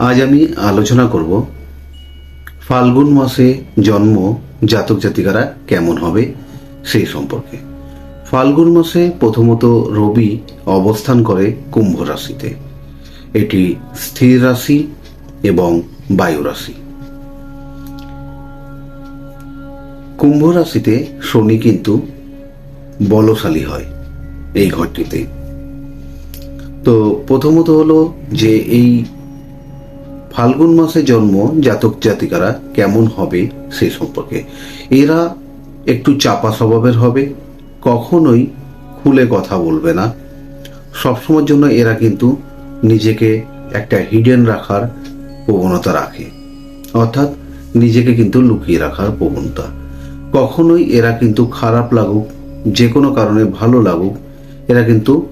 আজ আমি আলোচনা করব ফাল্গুন মাসে জন্ম জাতক জাতিকারা কেমন হবে সেই সম্পর্কে। ফাল্গুন মাসে প্রথমত রবি অবস্থান করে কুম্ভ রাশিতে। এটি স্থির রাশি এবং বায়ু রাশি। কুম্ভ রাশিতে শনি কিন্তু বলশালী হয় এই ঘরটিতে। তো প্রথমত হলো যে এই ফাল্গুন মাসে জন্ম জাতক জাতিকারা কেমন হবে সে সম্পর্কে। এরা একটু চাপা স্বভাবের হবে, কখনোই খুলে কথা বলবে না। সবসময়ের জন্য এরা কিন্তু নিজেকে একটা হিডেন রাখার প্রবণতা রাখে। অর্থাৎ নিজেকে কিন্তু লুকিয়ে রাখার প্রবণতা। কখনোই এরা কিন্তু খারাপ লাগুক, যে কোনো কারণে ভালো লাগুক, এরা কিন্তু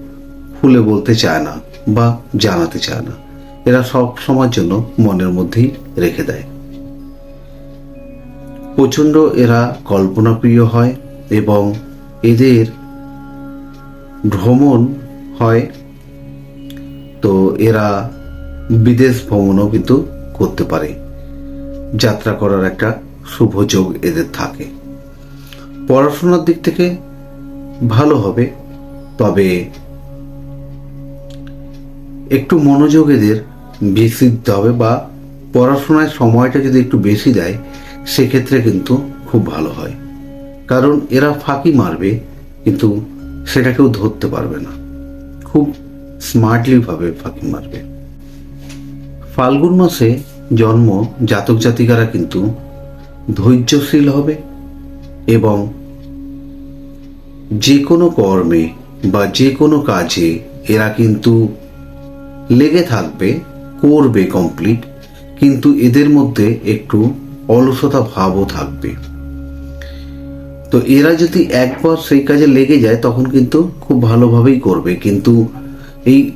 খুলে বলতে চায় না বা জানাতে চায় না। এরা সব সময়ের জন্য মনের মধ্যেই রেখে দেয়। প্রচণ্ড এরা কল্পনাপ্রিয় হয় এবং এদের ভ্রমণ হয়। তো এরা বিদেশ ভ্রমণও কিন্তু করতে পারে। যাত্রা করার একটা শুভ যোগ এদের থাকে। পড়াশোনার দিক থেকে ভালো হবে, তবে একটু মনোযোগ এদের বেশি দিতে হবে বা পড়াশোনায় সময়টা যদি একটু বেশি দেয়, সেক্ষেত্রে কিন্তু খুব ভালো হয়। কারণ এরা ফাঁকি মারবে, কিন্তু সেটা কেউ ধরতে পারবে না। খুব স্মার্টলি ভাবে ফাঁকি মারবে। ফাল্গুন মাসে জন্ম জাতক জাতিকারা কিন্তু ধৈর্যশীল হবে এবং যে কোনো কর্মে বা যে কোনো কাজে এরা কিন্তু লেগে থাকবে করবে কমপ্লিট কিন্তু এদের মধ্যে একটু অলসতা ভাবও থাকবে। তো এরা যদি একবার সেই কাজে লেগে যায়, তখন কিন্তু খুব ভালোভাবেই করবে। কিন্তু এই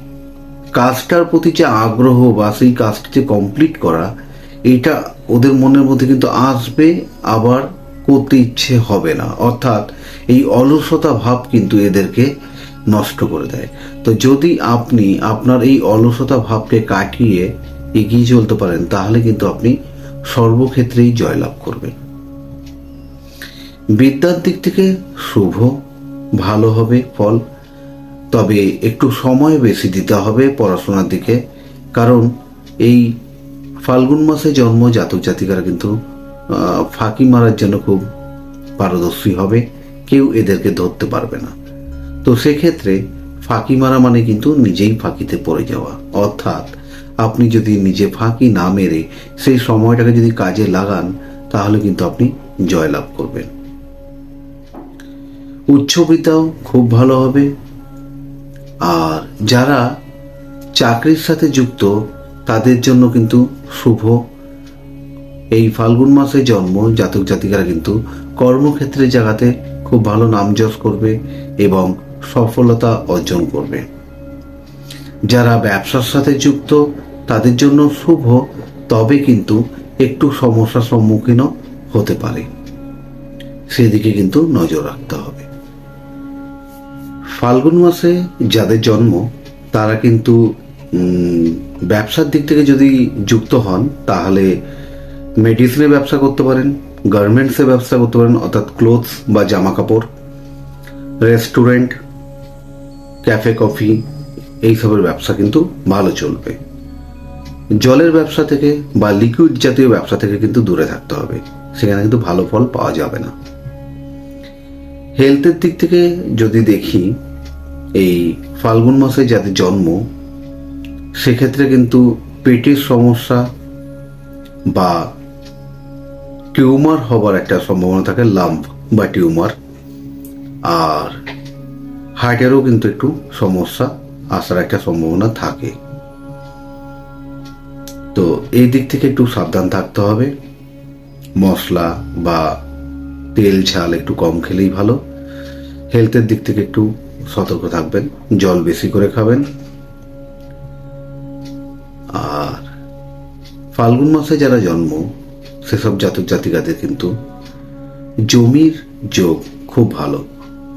কাজটার প্রতি যে আগ্রহ বা সেই কাজটি যে কমপ্লিট করা এটা ওদের মনের মধ্যে কিন্তু আসবে, আবার করতে ইচ্ছে হবে না। অর্থাৎ এই অলসতা ভাব কিন্তু এদেরকে নষ্ট করে দেয়। তো যদি আপনি আপনার এই অলসতা ভাবকে কাটিয়ে এগিয়ে চলতে পারেন, তাহলে কিন্তু আপনি সর্বক্ষেত্রেই জয়লাভ করবেন। বিদ্যার দিক থেকে শুভ, ভালো হবে, ফল। তবে একটু সময় বেশি দিতে হবে পড়াশোনার দিকে, কারণ এই ফাল্গুন মাসে জন্ম জাতক জাতিকারা কিন্তু ফাঁকি মারার জন্য খুব পারদর্শী হবে। কেউ এদেরকে ধরতে পারবে না। তো সেক্ষেত্রে ফাঁকি মারা মানে কিন্তু নিজেই ফাঁকিতে পড়ে যাওয়া। অর্থাৎ আপনি যদি নিজে ফাঁকি না মেরে সেই সময়টাকে যদি কাজে লাগান, তাহলে কিন্তু আপনি জয়লাভ করবেন। উচ্চবিদ্যাও খুব ভালো হবে। আর যারা চাকরির সাথে যুক্ত, তাদের জন্য কিন্তু শুভ। এই ফাল্গুন মাসে জন্ম, জাতক জাতিকারা কিন্তু কর্মক্ষেত্রে জায়গাতে খুব ভালো নাম যশ করবে এবং সফলতা অর্জন করবে। যারা ব্যবসার সাথে যুক্ত, তাদের জন্য শুভ, তবে কিন্তু একটু সমস্যার সম্মুখীনও হতে পারে। সেদিকে কিন্তু নজর রাখতে হবে। ফাল্গুন মাসে যাদের জন্ম, তারা কিন্তু ব্যবসার দিক থেকে যদি যুক্ত হন, তাহলে মেডিসিনের ব্যবসা করতে পারেন গার্মেন্টসের ব্যবসা করতে পারেন, অর্থাৎ ক্লোথস বা জামা কাপড় রেস্টুরেন্ট ক্যাফে, কফি এইসবের ব্যবসা কিন্তু ভালো চলবে। জলের ব্যবসা থেকে বা লিকুইড জাতীয় ব্যবসা থেকে কিন্তু দূরে থাকতে হবে। সেখানে কিন্তু ভালো ফল পাওয়া যাবে না। হেলথের দিক থেকে যদি দেখি, এই ফাল্গুন মাসে যাদের জন্ম, সেক্ষেত্রে কিন্তু পেটের সমস্যা বা টিউমার হবার একটা সম্ভাবনা থাকে লাম্প বা টিউমার। আর হার্টেরও কিন্তু একটু সমস্যা, আসার একটা সম্ভাবনা থাকে। তো এই দিক থেকে একটু সাবধান থাকতে হবে। মশলা বা তেল, ঝাল একটু কম খেলেই ভালো। হেলথের দিক থেকে একটু সতর্ক থাকবেন, জল বেশি করে খাবেন। আর ফাল্গুন মাসে যারা জন্ম, সেসব জাতক জাতিকাদের কিন্তু জমির যোগ খুব ভালো।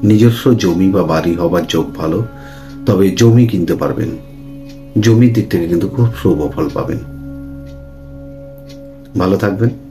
নিজস্ব জমি বা বাড়ি হবার যোগ ভালো, তবে জমি কিনতে পারবেন। জমির দিক থেকে কিন্তু খুব শুভ ফল পাবেন। ভালো থাকবেন।